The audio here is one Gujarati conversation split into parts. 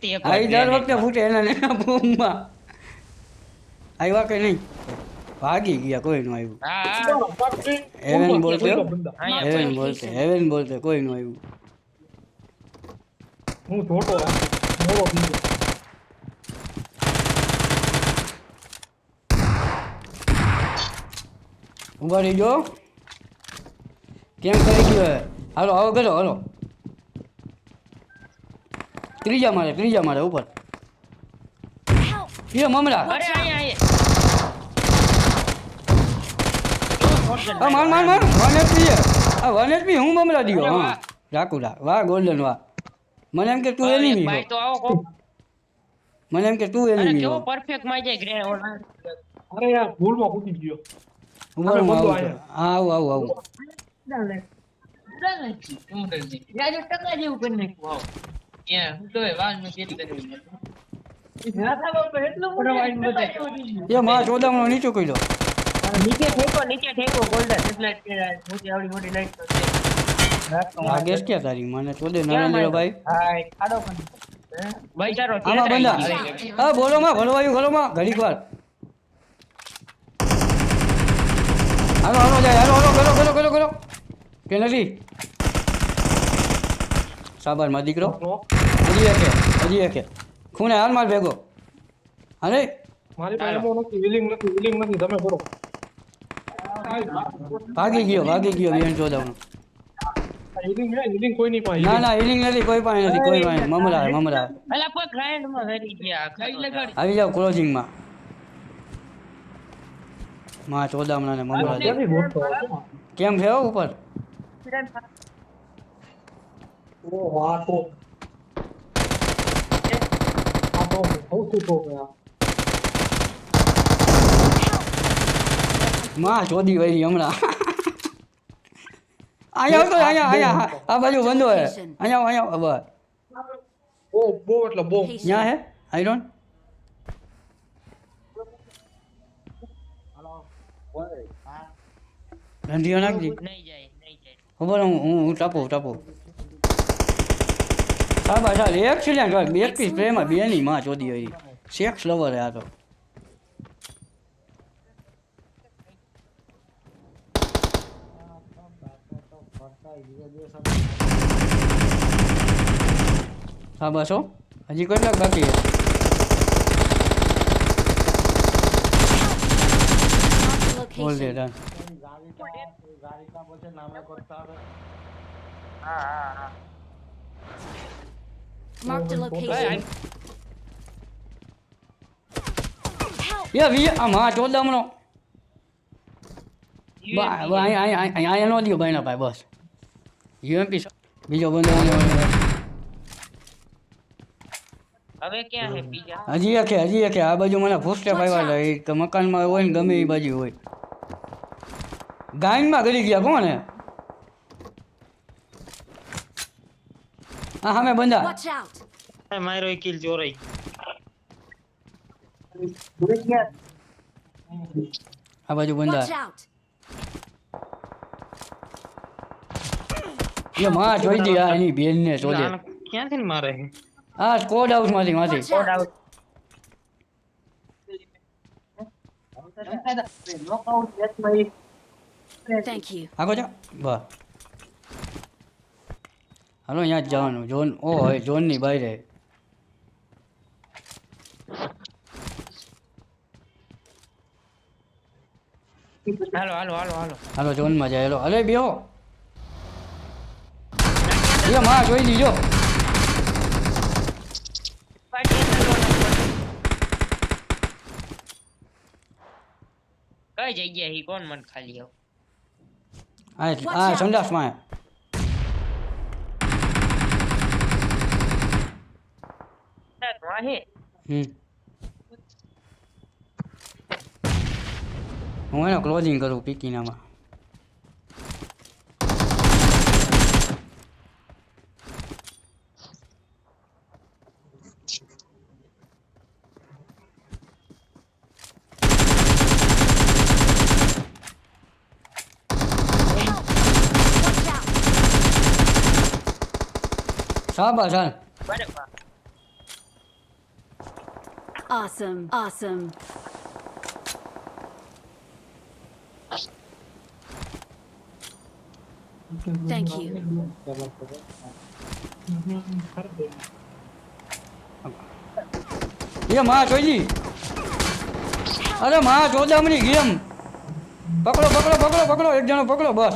હતી એક આ દર વખતે ફૂટે એના. ને એના બોમ્બમાં આવ્યા કે નહીં? ભાગી ગયા કોઈ નું આવ્યું. હેવન બોલતે હેવન કોઈ બોલતે હેવન બોલતે કોઈ નું આવ્યું. હું છોટો આ બીજો ઊભા રહી જો કેમ કરી ગયો હાલો આવો કરો હાલો. ત્રીજા મારે ત્રીજા મારે ઉપર. એ મમરા. અરે અહીંયા માર માર માર. વન એચપી આ વન એચપી હું મમરા દીયો? હા. રાખુડા વાહ ગોલ્ડન વાહ. મને એમ કે તું એનિમી ભાઈ તો આવો કો મને એમ કે તું અરે એનિમી કેવો પરફેક્ટમાં જાય ગ્રે અરે યાર ભૂલમાં ફૂટી ગયો. ઊભા રહો, આવું બંધો આવું છું. હા આવું આવું જેવું કરી માં ચોદામણો નીચો કર્યો. નીચે ઠેકો નીચે ઠેકો ગોલ્ડન મોટી આવડી મોટી લાઈટ આ ગેસ ક્યાં તારી? મને ચોદે નરેન્દ્ર ભાઈ ભાઈ ચારો આમાં બંધા. હા બોલો માં ભલો આવ્યું ભલો માં. ઘડીક વાર. હાલો હાલો જાય. હાલો હાલો કરો કરો કરો કરો કે નથી? સાબારમાં દીકરો? હજી એકે હજી એકે. ખૂણે હાલ માર ભેગો. અરે મારી પાસે નથી વિલિંગ નથી વિલિંગ નથી તમે કરો. ભાગી ગયો ભાગી ગયો બેન ચોદાવનો હે કોઈ નહીં પાસે ના ના હિલિંગ નથી કોઈ પાસે નથી કોઈ પાસે મમરા મમરા. અલા કોઈ ગ્રાઇન્ડમાં હરી ગયા ખાઈ લગાડી. આવી જાવ ક્લોઝિંગમાં માં ચોદામણા ને મમરા? કેમ છે હો ઉપર ઓ વાહ તો. આ તો સૌથી top છે આ. માં ચોદી વળી હમણાં. અહીંયા આવતો અહીંયા અહીંયા આ બાજુ બંધો હે અહીંયા અહીંયા બસ. બહુ બહુ એટલે બો ત્યાં હે આયરોન? નાખજી નહીં જાય નહીં જાય. ખબર હું હું હું ટાપો ટાપો. સાબા ચાલ એક્સિડન્ટ હોય બે પીસ પ્રેમમાં બે ની માં ચોદી હોય સેક્સ લવર હે આ તો સાબા છો હજી કેટલાક બાકી છે બોલ દે ડન હા હા હા Marked a location. એ વી આ માં ચોદામણો બા બા અહીંયા અહીંયા અહીંયા અહીંયા નો દ્યો ભાઈ બસ યુએમપી બીજો બંદો. હવે ક્યાં હે બીજા? હજી એકે હજી એકે આ બાજુ મને ફૂસ્ટેપ આવ્યા કે મકાનમાં હોય ને ગમે એ બાજુ હોય. ગાયનમાં ગળી ગયા કોણ હે ఆమె బొంద మైరో కిల్ జోరై ఆ బాజు బొంద ये मार छोड़ तो दी यार नहीं बेल ने छोड़ दे। क्या थे मारे हाँ? स्क्वाड हाउस मारी मारी स्क्वाड हाउस नॉक यस भाई थैंक यू आगो जा वाह। હાલો અહીંયા જ જવાનું. જોન ઓ હવે જોનની બહાર હાલો હાલો હાલો હાલો. હાલો જોનમાં જાય. હાલો અરે બેહો. એ માં જોઈ લીજો. કઈ જગ્યા હી કોણ મન ખાલી આવ? આ આ સંડાસમાં વાહે હમ હું એનો ક્લોઝિંગ કરું પીકીનામાં Watch out! સાબા ચાલ બરાબર Awesome. Awesome. Thank you. એ માં જોઈજી અરે માં ચોદામણી ગેમ પકડો પકડો પકડો પકડો એક જણો પકડો બસ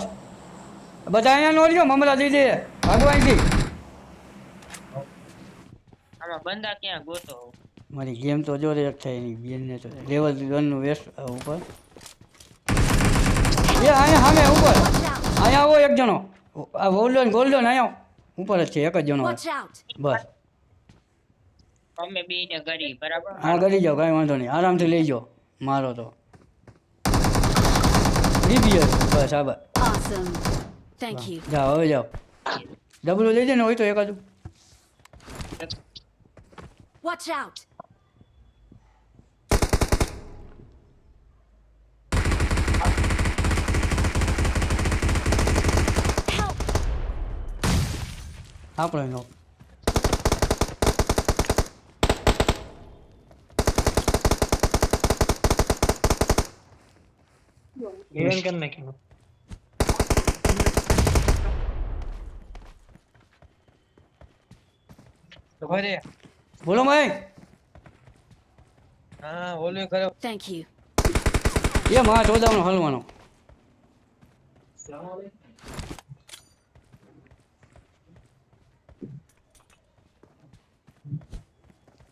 બધા અહીંયા નો રહ્યો મમરા દીદી ભાગવાનથી આમાં બંદા ક્યાં ગોતો મારી ગેમ તો જોરે એક થાય એની બેનને તો લેવલ વનનું વેસ્ટ ઉપર એ અહીંયા સામે ઉપર Watch out. અહીંયા આવો એક જણો આ ગોલ્ડન ગોલ્ડન અહીંયા ઉપર જ છે એક જ જણો Watch out. બસ અમે બે ને કરી બરાબર હા કરી જાઓ કાંઈ વાંધો નહીં આરામથી લઈ જાઓ મારો તો ડીબીએસ બસ આ બસ Awesome. Thank you. જાઓ હવે જાઓ ડબલું લઈ જાય ને હોય તો એકાદું Watch out. Help! Help rồi. Even can make him. तो भाई बोलो मैं हाँ बोलो करो એ માં ચોદાવનો હલવાનો.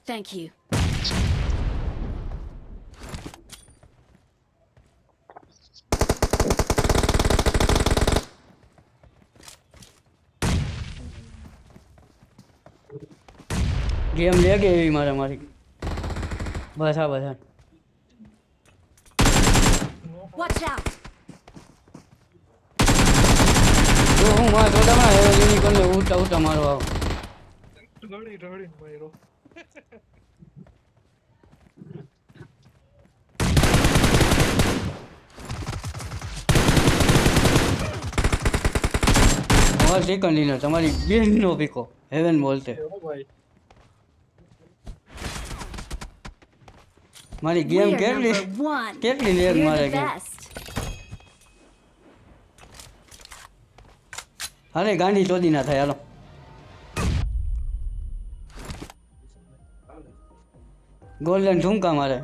Thank you. ગેમ લે કે એવી મારે મારી બસ આ બધા Watch out. તો હું માં ચોદાવના યુનિકોર્નને ઉટા ઉટા મારો આવો. રડી રડી માર્યો અમારે સેકન્ડ ડિનર તમારી બેનનો પીકો હેવન બોલતે. ભાઈ. મારી We ગેમ are કેટલી number one. કેટલી લેગ We're મારે the ગેમ best. અરે ગાંડી ચોદી ના થાય હાલો ગોલ્ડન ઝુમકા મારે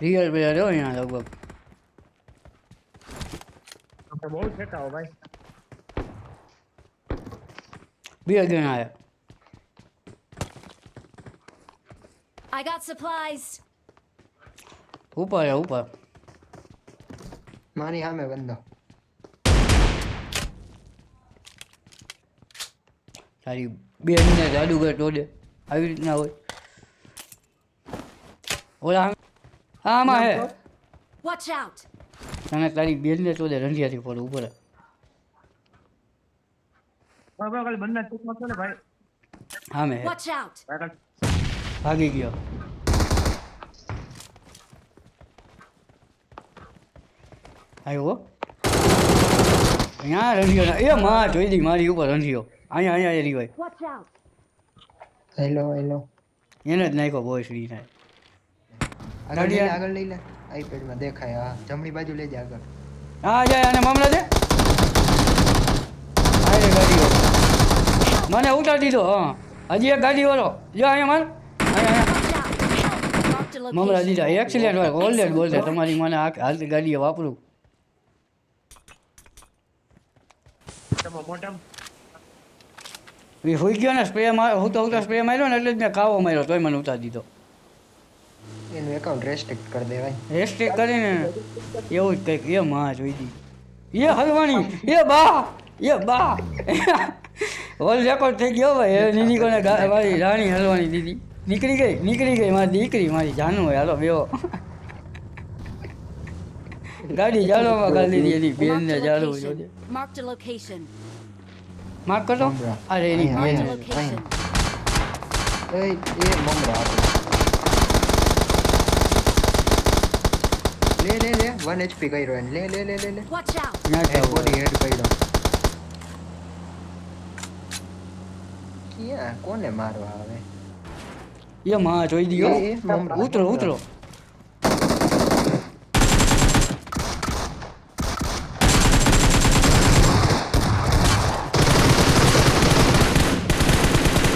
રિયલ પ્લેયર હોય અહીંયા લગભગ આપણે બહુ છેટાવો ભાઈ બે જણ આવ્યા I got supplies. ઉપર આવ્યા ઉપર મારી સામે બંધો તારી બેનને જાદુગર તોડે આવી રીતના હોય ઓલા હા આમાં હે Watch out. તને તારી બેનને તોડે રંધિયાથી પર ઉપર બરાબર ખાલી બંને ટૂંકમાં છે ને ભાઈ હા મેં હે Watch out. આગળ ભાગી ગયો આવ્યો અહીંયા રંધિયો એ માં જોઈ દી મારી ઉપર રંધિયો અહીંયા અહીંયા એરી હોય Watch out. હેલો હેલો એને જ નાખ્યો બોય શ્રી થાય આગળ લઈ લે લે દેખાય. હા જમણી બાજુ લેજે આગળ. હા જાય અને મામલા છે? આરે ગાડીઓ. મને ઉતાર દીધો હા. હજી એક ગાડી વાળો. જો અહીંયા માર a દીધા. એક્સિડન્ટ હોય ઓલ્ડેડ બોલતે તમારી મને આ હાલતી ગાડીએ વાપરું. એ હોઈ ગયો ને સ્પ્રે માર હું તો હું તો સ્પ્રે માર્યો ને એટલે જ મેં કાવો માર્યો તોય મને ઉતાર દીધો. એનું એકાઉન્ટ રેસ્ટ્રિક્ટ કરી દેવાય. રેસ્ટ્રિક્ટ કરીને એવું જ કંઈક એ માં જોઈ દી એ હલવાણી એ બા એ બા. ઓલ રેકોર્ડ થઈ ગયો ભાઈ એ નીની કોને મારી રાણી હલવાણી દીદી નીકળી ગઈ નીકળી ગઈ મારી દીકરી મારી જાનું હોય હાલો બેવો ગાડી જાળવામાં ગાડી દીધી એની બેનને જાળવું જોઈએ માર્ક. માફ અરે એની બેન એ એ મમરા. લે લે લે. વન એચપી કર્યો એને. લે લે લે લે લે! ત્યાં હેડ બોડી હેડ કર્યો. ક્યાં? કોને મારવા આવે? એ માં જોઈ દીયો. ઉતરો ઉતરો.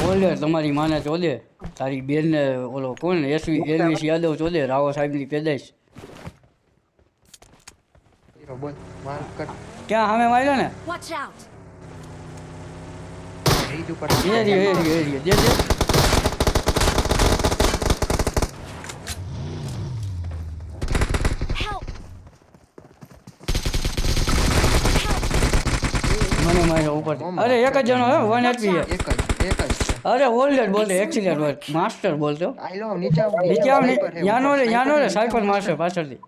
ઓલે તમારી માને ચોદે તારી બેન ને ઓલો કોણ? એસવી એલવીસ યાદવ ચોદે રાવો સાહેબની પેદાઈશ. હીરો બોલ માર કર ક્યાં સામે માર્યો ને Watch out! રીજ ઉપર એ રહ્યો એ રહ્યો એ રહ્યો દે દે Help! મને માર્યો ઉપર અરે એક જ જણો હે વન એચપી હે એક જ એક જ છે અરે ઓલ્ડર બોલતો એક્સિલેન્ટ વર્ક માસ્ટર બોલતો આઈ લો નીચે આવ, નીચે આવ ને sniper હે, યાનો રે યાનો રે sniper સાયકલ મારશે પાછળથી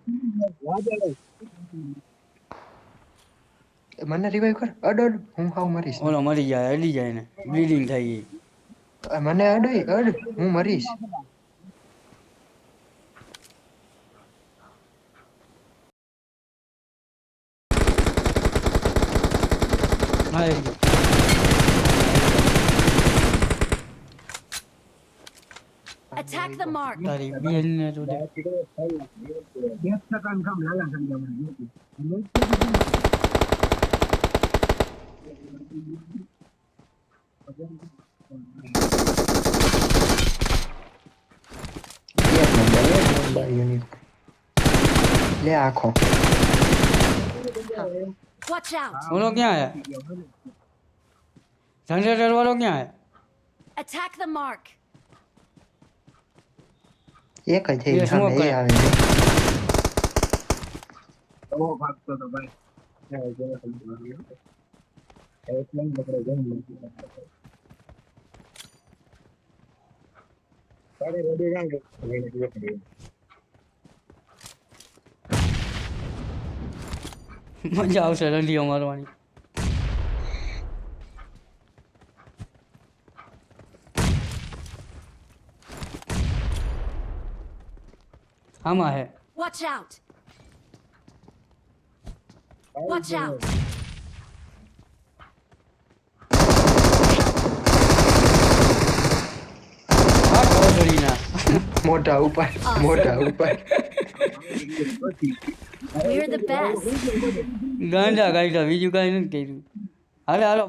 મને રિવાઈવ કર અડ અડ હું હાવ મરીશ ઓલો મરી જાય અડી જાય ને બ્લીડિંગ થઈ ગઈ મને અડઈ અડ હું મરીશ હા એ ગયો. Attack the mark! તારી બેન ને તું દે. એક નંબર એક નંબર યુનિક લે આખો Watch out! ઓલો ક્યાં હે જનરેટર વાળો ક્યાં હે Attack the mark! એક જ થઈ એ શું સામે એ કરે? આવે છે. બહુ ભાગતો હતો ભાઈ મજા આવશે રંડીઓ મારવાની આમાં હે Watch out! Watch out! મોટા ઉપાય મોટા ઉપાય. We're the best. ગાંડા ગાંડા બીજું કાંઈ નથી કર્યું. હાલો હાલો.